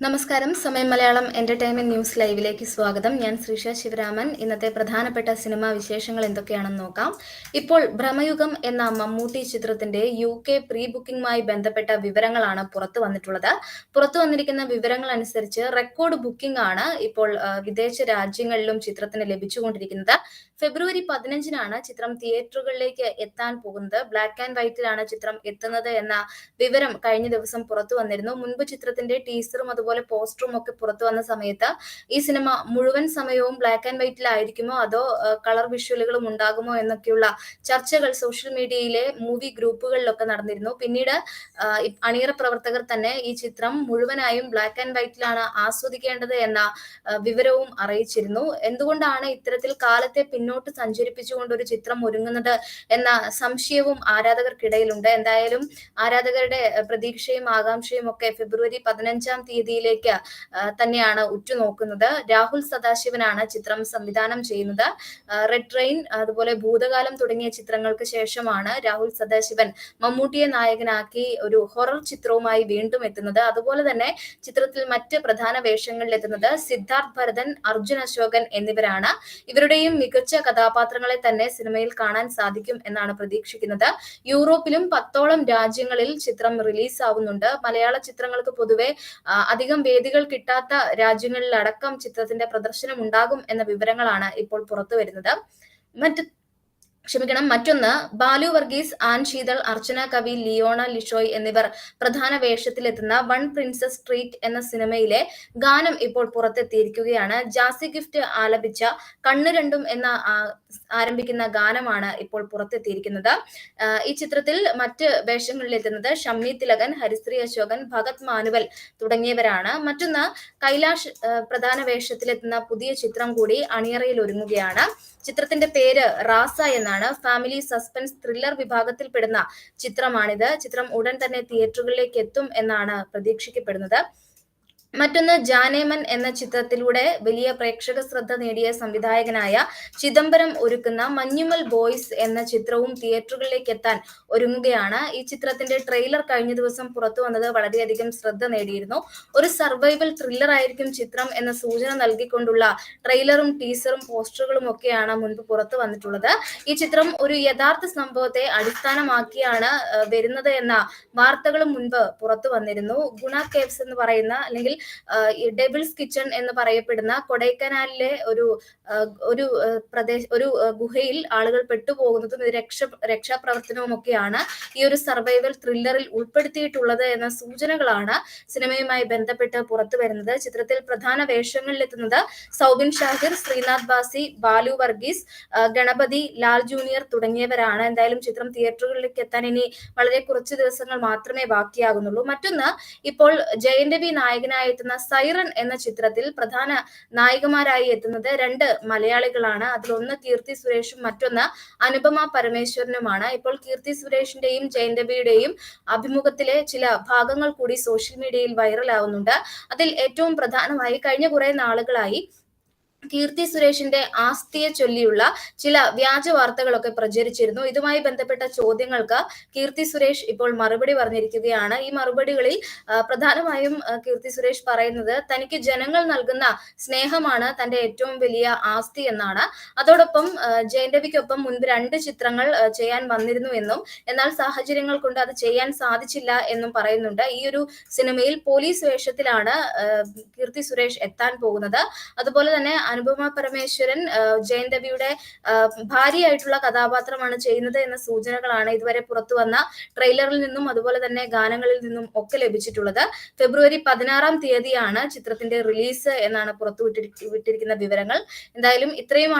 നമസ്കാരം. സമയം Malayalam entertainment news ലൈവിലേക്ക് സ്വാഗതം. ഞാൻ ശ്രീഷ ശിവരാമൻ. ഇന്നത്തെ പ്രധാനപ്പെട്ട സിനിമാ വിശേഷങ്ങൾ എന്തൊക്കെയാണെന്ന് നോക്കാം. ഇപ്പോൾ ഭ്രമയുഗം എന്ന മമ്മൂട്ടി ചിത്രത്തിന്റെ യു കെ പ്രീ ബുക്കിംഗുമായി ബന്ധപ്പെട്ട വിവരങ്ങളാണ് പുറത്തു വന്നിട്ടുള്ളത്. പുറത്തു വന്നിരിക്കുന്ന വിവരങ്ങൾ അനുസരിച്ച് റെക്കോർഡ് ബുക്കിംഗ് ആണ് ഇപ്പോൾ വിദേശ രാജ്യങ്ങളിലും ചിത്രത്തിന് ലഭിച്ചുകൊണ്ടിരിക്കുന്നത്. ഫെബ്രുവരി പതിനഞ്ചിനാണ് ചിത്രം തിയേറ്ററുകളിലേക്ക് എത്താൻ പോകുന്നത്. ബ്ലാക്ക് ആൻഡ് വൈറ്റിലാണ് ചിത്രം എത്തുന്നത് എന്ന വിവരം കഴിഞ്ഞ ദിവസം പുറത്തു വന്നിരുന്നു. മുൻപ് ചിത്രത്തിന്റെ ടീസറും അതുപോലെ പോസ്റ്ററും ഒക്കെ പുറത്തു വന്ന സമയത്ത് ഈ സിനിമ മുഴുവൻ സമയവും ബ്ലാക്ക് ആൻഡ് വൈറ്റിലായിരിക്കുമോ? അതോ കളർ വിഷ്വലുകളും ഉണ്ടാകുമോ എന്നൊക്കെയുള്ള ചർച്ചകൾ സോഷ്യൽ മീഡിയയിലെ മൂവി ഗ്രൂപ്പുകളിലൊക്കെ നടന്നിരുന്നു. പിന്നീട് അണിയറ പ്രവർത്തകർ തന്നെ ഈ ചിത്രം മുഴുവനായും ബ്ലാക്ക് ആൻഡ് വൈറ്റിലാണ് ആസ്വദിക്കേണ്ടത് എന്ന വിവരവും അറിയിച്ചിരുന്നു. എന്തുകൊണ്ടാണ് ഇത്തരത്തിൽ കാലത്തെ പിന്നോട്ട് സഞ്ചരിപ്പിച്ചുകൊണ്ട് ഒരു ചിത്രം ഒരുങ്ങുന്നത് എന്ന സംശയവും ആരാധകർക്കിടയിലുണ്ട്. എന്തായാലും ആരാധകരുടെ പ്രതീക്ഷയും ആകാംക്ഷയും ഒക്കെ ഫെബ്രുവരി പതിനഞ്ചാം തീയതിയിലേക്ക് തന്നെയാണ് ഉറ്റുനോക്കുന്നത്. രാഹുൽ സദാശിവനാണ് ചിത്രം സംവിധാനം ചെയ്യുന്നത്. റെഡ് ട്രെയിൻ അതുപോലെ ഭൂതകാലം തുടങ്ങിയ ചിത്രങ്ങൾക്ക് ശേഷമാണ് രാഹുൽ സദാശിവൻ മമ്മൂട്ടിയെ നായകനാക്കി ഒരു ഹൊറർ ചിത്രവുമായി വീണ്ടും എത്തുന്നത്. അതുപോലെ തന്നെ ചിത്രത്തിൽ മറ്റ് പ്രധാന വേഷങ്ങളിൽ എത്തുന്നത് സിദ്ധാർത്ഥ് ഭരതൻ അർജുൻ അശോകൻ എന്നിവരാണ്. ഇവരുടെയും മികച്ച കഥാപാത്രങ്ങളെ തന്നെ സിനിമയിൽ കാണാൻ സാധിക്കും എന്നാണ് പ്രതീക്ഷിക്കുന്നത്. യൂറോപ്പിലും പത്തോളം രാജ്യങ്ങളിൽ ചിത്രം റിലീസ് ആവുന്നുണ്ട് മലയാള ചിത്രങ്ങൾക്ക് പൊതുവെ അധികം വേദികൾ കിട്ടാത്ത രാജ്യങ്ങളിലടക്കം ചിത്രത്തിന്റെ പ്രദർശനം ഉണ്ടാകും എന്ന വിവരങ്ങളാണ് ഇപ്പോൾ പുറത്തു വരുന്നത് മറ്റ് ക്ഷമിക്കണം. മറ്റൊന്ന് ബാലു വർഗീസ് ആൻ ശീതൾ അർച്ചന കവി ലിയോണ ലിഷോയ് എന്നിവർ പ്രധാന വേഷത്തിലെത്തുന്ന വൺ പ്രിൻസസ് സ്ട്രീറ്റ് എന്ന സിനിമയിലെ ഗാനം ഇപ്പോൾ പുറത്തെത്തിയിരിക്കുകയാണ്. ജാസി ഗിഫ്റ്റ് ആലപിച്ച കണ്ണു രണ്ടും എന്ന ആരംഭിക്കുന്ന ഗാനമാണ് ഇപ്പോൾ പുറത്തെത്തിയിരിക്കുന്നത്. ഈ ചിത്രത്തിൽ മറ്റ് വേഷങ്ങളിലെത്തുന്നത് ഷമ്മി തിലകൻ ഹരിശ്രീ അശോകൻ ഭഗത് മാനുവൽ തുടങ്ങിയവരാണ്. മറ്റൊന്ന് കൈലാഷ് പ്രധാന വേഷത്തിലെത്തുന്ന പുതിയ ചിത്രം കൂടി അണിയറയിൽ ഒരുങ്ങുകയാണ്. ചിത്രത്തിന്റെ പേര് റാസ എന്നാണ്. ഫാമിലി സസ്പെൻസ് ത്രില്ലർ വിഭാഗത്തിൽപ്പെടുന്ന ചിത്രമാണിത്. ചിത്രം ഉടൻ തന്നെ തിയേറ്ററുകളിലേക്ക് എത്തും എന്നാണ് പ്രതീക്ഷിക്കപ്പെടുന്നത്. മറ്റൊന്ന് ജാനേമൻ എന്ന ചിത്രത്തിലൂടെ വലിയ പ്രേക്ഷക ശ്രദ്ധ നേടിയ സംവിധായകനായ ചിദംബരം ഒരുക്കുന്ന മഞ്ഞുമൽ ബോയ്സ് എന്ന ചിത്രവും തിയേറ്ററുകളിലേക്ക് എത്താൻ ഒരുങ്ങുകയാണ്. ഈ ചിത്രത്തിന്റെ ട്രെയിലർ കഴിഞ്ഞ ദിവസം പുറത്തു വന്നത് വളരെയധികം ശ്രദ്ധ നേടിയിരുന്നു. ഒരു സർവൈവൽ ത്രില്ലർ ആയിരിക്കും ചിത്രം എന്ന സൂചന നൽകിക്കൊണ്ടുള്ള ട്രെയിലറും ടീസറും പോസ്റ്ററുകളും ഒക്കെയാണ് മുൻപ് പുറത്തു വന്നിട്ടുള്ളത്. ഈ ചിത്രം ഒരു യഥാർത്ഥ സംഭവത്തെ അടിസ്ഥാനമാക്കിയാണ് വരുന്നത് എന്ന വാർത്തകളും മുൻപ് പുറത്തു വന്നിരുന്നു. ഗുണ കേവ്സ് എന്ന് പറയുന്ന അല്ലെങ്കിൽ ഡെബിൾസ് കിച്ചൺ എന്ന് പറയപ്പെടുന്ന കൊടൈക്കനാലിലെ ഒരു ഒരു പ്രദേശ ഒരു ഗുഹയിൽ ആളുകൾ പെട്ടുപോകുന്നതും രക്ഷ രക്ഷാപ്രവർത്തനവും ഒക്കെയാണ് ഈ ഒരു സർവൈവൽ ത്രില്ലറിൽ ഉൾപ്പെടുത്തിയിട്ടുള്ളത് എന്ന സൂചനകളാണ് സിനിമയുമായി ബന്ധപ്പെട്ട് പുറത്തു വരുന്നത്. ചിത്രത്തിൽ പ്രധാന വേഷങ്ങളിലെത്തുന്നത് സൗബിൻ ഷാഹിർ ശ്രീനാഥ് ബാസി ബാലു വർഗീസ് ഗണപതി ലാൽ ജൂനിയർ തുടങ്ങിയവരാണ്. എന്തായാലും ചിത്രം തിയേറ്ററുകളിലേക്ക് എത്താൻ ഇനി വളരെ കുറച്ച് ദിവസങ്ങൾ മാത്രമേ ബാക്കിയാകുന്നുള്ളൂ. മറ്റൊന്ന് ഇപ്പോൾ ജയൻ രവി നായകനായി എത്തുന്ന സൈറൺ എന്ന ചിത്രത്തിൽ പ്രധാന നായികമാരായി എത്തുന്നത് രണ്ട് മലയാളികളാണ്. അതിലൊന്ന് കീർത്തി സുരേഷും മറ്റൊന്ന് അനുപമ പരമേശ്വരനുമാണ്. ഇപ്പോൾ കീർത്തി സുരേഷിന്റെയും ജയന്തവിയുടെയും അഭിമുഖത്തിലെ ചില ഭാഗങ്ങൾ കൂടി സോഷ്യൽ മീഡിയയിൽ വൈറലാവുന്നുണ്ട്. അതിൽ ഏറ്റവും പ്രധാനമായി കഴിഞ്ഞ കുറെ നാളുകളായി കീർത്തി സുരേഷിന്റെ ആസ്തിയെ ചൊല്ലിയുള്ള ചില വ്യാജ വാർത്തകളൊക്കെ പ്രചരിച്ചിരുന്നു. ഇതുമായി ബന്ധപ്പെട്ട ചോദ്യങ്ങൾക്ക് കീർത്തി സുരേഷ് ഇപ്പോൾ മറുപടി പറഞ്ഞിരിക്കുകയാണ്. ഈ മറുപടികളിൽ പ്രധാനമായും കീർത്തി സുരേഷ് പറയുന്നത് തനിക്ക് ജനങ്ങൾ നൽകുന്ന സ്നേഹമാണ് തന്റെ ഏറ്റവും വലിയ ആസ്തി എന്നാണ്. അതോടൊപ്പം ജയന്റവിക്കൊപ്പം മുൻപ് രണ്ട് ചിത്രങ്ങൾ ചെയ്യാൻ വന്നിരുന്നു എന്നും എന്നാൽ സാഹചര്യങ്ങൾ കൊണ്ട് അത് ചെയ്യാൻ സാധിച്ചില്ല എന്നും പറയുന്നുണ്ട്. ഈ ഒരു സിനിമയിൽ പോലീസ് വേഷത്തിലാണ് കീർത്തി സുരേഷ് എത്താൻ പോകുന്നത്. അതുപോലെ തന്നെ അനുപമ പരമേശ്വരൻ ജയൻ രവിയുടെ ഭാര്യയായിട്ടുള്ള കഥാപാത്രമാണ് ചെയ്യുന്നത് എന്ന സൂചനകളാണ് ഇതുവരെ പുറത്തു വന്ന ട്രെയിലറിൽ നിന്നും അതുപോലെ തന്നെ ഗാനങ്ങളിൽ നിന്നും ഒക്കെ ലഭിച്ചിട്ടുള്ളത്. ഫെബ്രുവരി പതിനാറാം തീയതിയാണ് ചിത്രത്തിന്റെ റിലീസ് എന്നാണ് പുറത്തു വിട്ടിരിക്കുന്ന വിവരങ്ങൾ. എന്തായാലും ഇത്രയുമാണ്